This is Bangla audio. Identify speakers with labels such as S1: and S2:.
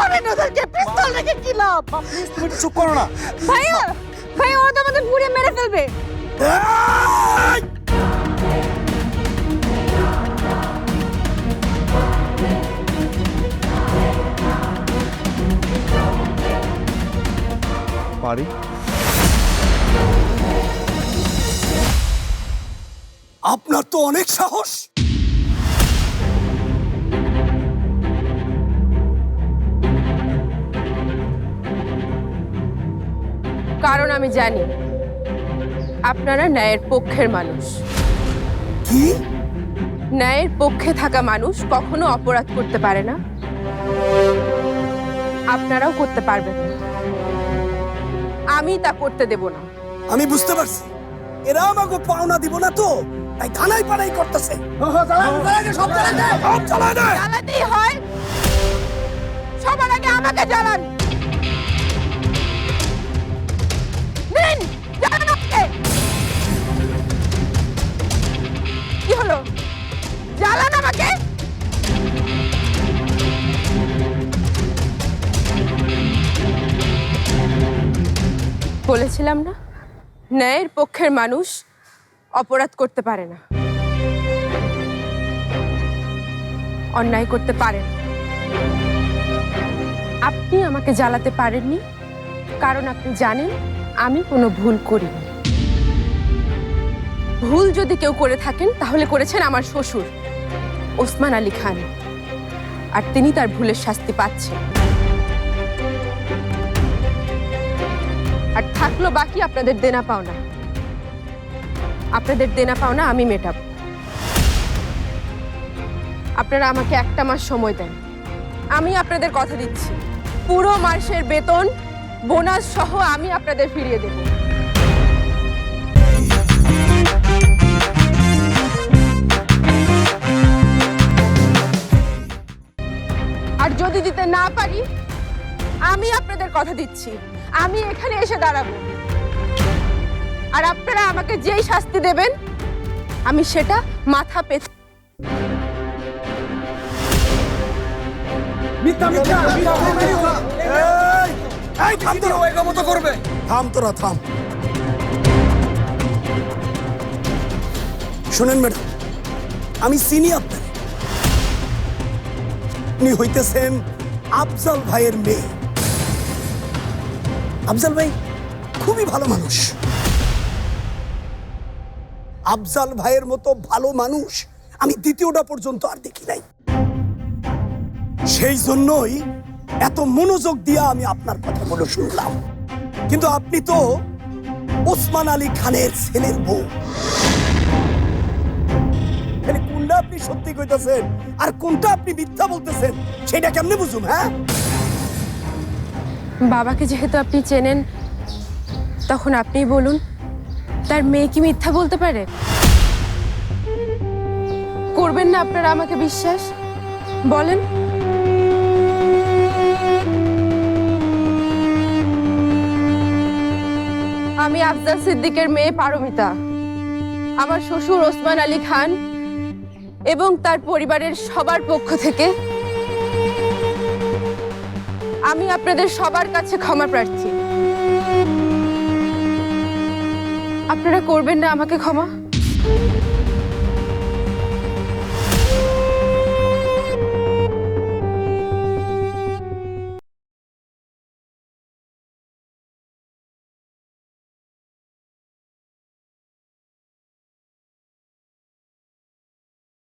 S1: করেন ওদেরকে পিস্তল রেখে কি লাভ?
S2: তুমি চুপ করো না।
S1: ভাইয়া ভাইয়া ওরা তো আমাদের মেরে ফেলবে।
S2: এই!
S3: পারি?
S2: আপনার তো অনেক সাহস।
S4: কারণ আমি জানি আপনারা ন্যায়ের পক্ষের মানুষ।
S2: কি?
S4: ন্যায়ের পক্ষে থাকা মানুষ কখনো অপরাধ করতে পারে না। আপনারাও করতে পারবেন না। আমি তা করতে দেব না।
S2: আমি বুঝতে পারছি। এরা আমাকে পাওনা দিব না তো তাই থানায় পাড়াই করতেছে। সব
S4: জ্বালাতেই হয়। সবার আগে আমাকে জ্বালান। বলেছিলাম না? ন্যায়ের পক্ষের মানুষ অপরাধ করতে পারে না। অন্যায় করতে পারেন। আপনি আমাকে জ্বালাতে পারেননি, কারণ আপনি জানেন আমি কোনো ভুল করিনি। ভুল যদি কেউ করে থাকেন, তাহলে করেছেন আমার শ্বশুর, ওসমান আলী খান। আর তিনি তার ভুলের শাস্তি পাচ্ছেন। আর থাকল বাকি আপনাদের দেনা পাওনা। আপনাদের দেনা পাওনা আমি মেটাবো। আপনারা আমাকে একটা মাস সময় দেন। আমি আপনাদের কথা দিচ্ছি। পুরো মাসের বেতন, বোনাস সহ আমি আপনাদের ফিরিয়ে দেব। আর যদি দিতে না পারি, আমি আপনাদের কথা দিচ্ছি। আমি এখানে এসে দাঁড়াবো। আর আপনারা আমাকে যেই শাস্তি দেবেন আমি সেটা মাথা পেতে
S2: করবে। থাম তোরা থাম। শুনেন ম্যাডাম আমি চিনি আপনার আপনি হইতেছেন আফজাল ভাইয়ের মেয়ে। আফজাল ভাই খুবই ভালো মানুষ। আফজাল ভাইয়ের মতো ভালো মানুষ আমি দ্বিতীয়টা পর্যন্ত আর দেখি নাই। সেই জন্যই এত মনোযোগ দিয়ে আমি আপনার কথাগুলো শুনলাম। কিন্তু আপনি তো ওসমান আলী খানের ছেলের বউ। কোনটা আপনি সত্যি কইতাছেন আর কোনটা আপনি মিথ্যা বলতেছেন, সেটা কেমনে বুঝুম হ্যাঁ?
S4: বাবাকে যেহেতু আপনি চেনেন, তখন আপনিই বলুন, তার মেয়ে কি মিথ্যা বলতে পারে? করবেন না আপনারা আমাকে বিশ্বাস? বলেন। আমি আফজাল সিদ্দিকের মেয়ে পারমিতা। আমার শ্বশুর ওসমান আলী খান এবং তার পরিবারের সবার পক্ষ থেকে আমি আপনাদের সবার কাছে ক্ষমা প্রার্থী। আপনারা করবেন না আমাকে ক্ষমা?